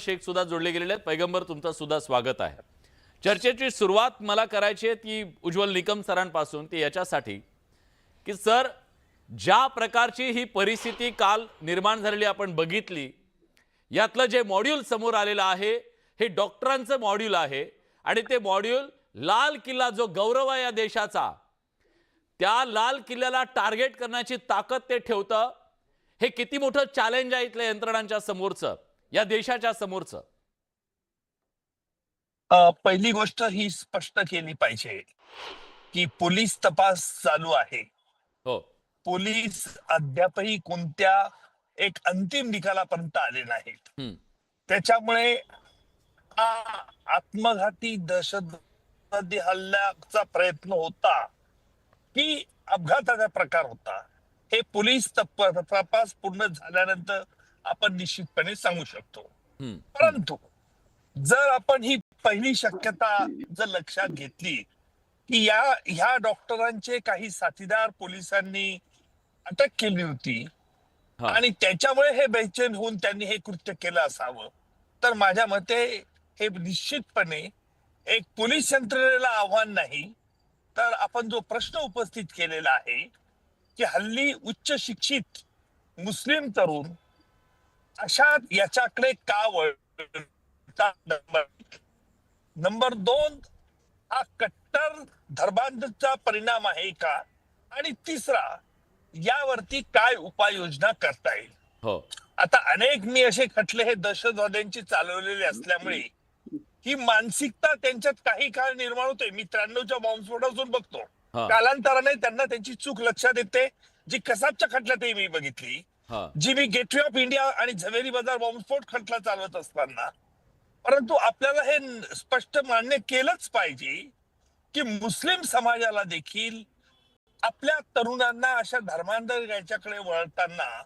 शेख सुद्धा जोडले गेलेले आहेत. पैगंबर तुमचं सुद्धा स्वागत आहे. चर्चेची सुरुवात मला करायची आहे ती उज्ज्वल निकम सरांपासून ती याच्यासाठी की सर ज्या प्रकारची ही परिस्थिती काल निर्माण झालेली आपण बघितली यातलं जे मॉड्यूल समोर आलेलं आहे हे डॉक्टरांचं मॉड्यूल आहे आणि ते मॉड्यूल लाल किल्ला जो गौरव आहे या देशाचा त्या लाल किल्ल्याला टार्गेट करण्याची ताकद ते ठेवतं हे किती मोठं चॅलेंज आहे इथल्या यंत्रणांच्या समोरचं. या देशाच्या समोरचं? पहिली गोष्ट ही स्पष्ट केली पाहिजे की पोलीस तपास चालू आहे. हो. पोलीस अद्यापही कोणत्या एक अंतिम निकालापर्यंत आले नाहीत. त्याच्यामुळे हा आत्मघाती दहशतवादी हल्ल्याचा प्रयत्न होता की अपघाताचा प्रकार होता. हे पोलीस तप- तपास पूर्ण झाल्यानंतर आपण निश्चितपणे सांगू शकतो. परंतु जर आपण ही पहिली शक्यता जर लक्षात घेतली की या ह्या डॉक्टरांचे काही साथीदार पोलिसांनी अटक केली होती. आणि त्याच्यामुळे हे बेचैन होऊन त्यांनी हे कृत्य केलं असावं तर माझ्या मते हे निश्चितपणे एक पोलीस यंत्रणेला आव्हान नाही तर आपण जो प्रश्न उपस्थित केलेला आहे की हल्ली उच्च शिक्षित मुस्लिम तरुण अशा याच्याकडे का वळतात नंबर नंबर दोन हा कट्टर धर्मांधचा परिणाम आहे का? आणि तिसरा यावरती काय उपाययोजना करता येईल? हो. आता अनेक मी असे खटले हे दहशतवाद्यांची चालवलेले असल्यामुळे ही मानसिकता त्यांच्यात काही काळ निर्माण होते. मी त्र्याण्णवच्या बॉम्बस्फोटातून बघतो. कालांतराने त्यांना त्यांची चूक लक्षात येते. जी कसाबच्या खटल्यातही मी बघितली जी मी गेटवे ऑफ इंडिया आणि झवेरी बाजार बॉम्बस्फोट खटला चालवत असताना परंतु आपल्याला हे स्पष्ट मान्य केलंच पाहिजे की मुस्लिम समाजाला देखील आपल्या तरुणांना अशा धर्मांतर याच्याकडे वळताना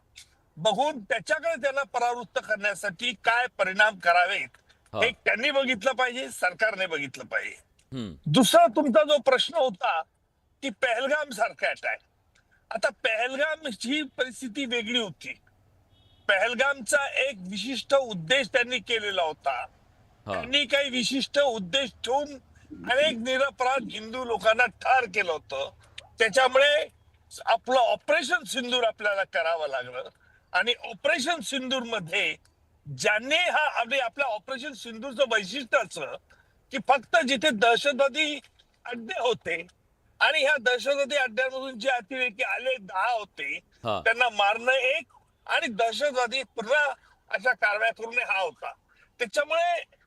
बघून त्याच्याकडे त्यांना परावृत्त करण्यासाठी काय परिणाम करावेत हा. त्यांनी बघितलं पाहिजे सरकारने बघितलं पाहिजे. दुसरा तुमचा जो प्रश्न होता की पहलगाम सारखा अटॅक आता पहलगामची परिस्थिती वेगळी होती. पहलगामचा एक विशिष्ट उद्देश त्यांनी केलेला होता. त्यांनी काही विशिष्ट उद्देश ठेवून अनेक निरपराध हिंदू लोकांना ठार केलं होतं. त्याच्यामुळे आपलं ऑपरेशन सिंदूर आपल्याला करावं लागलं. आणि ऑपरेशन सिंदूरमध्ये ज्यांनी हा आणि आपल्या ऑपरेशन सिंदूरचं वैशिष्ट्य असं की फक्त जिथे दहशतवादी अड्डे होते आणि ह्या दहशतवादी अड्ड्यांमधून जे अतिरेकी आले दहा होते हा. त्यांना मारणं एक आणि दहशतवादी पुन्हा अशा कारवाया करून हा होता. त्याच्यामुळे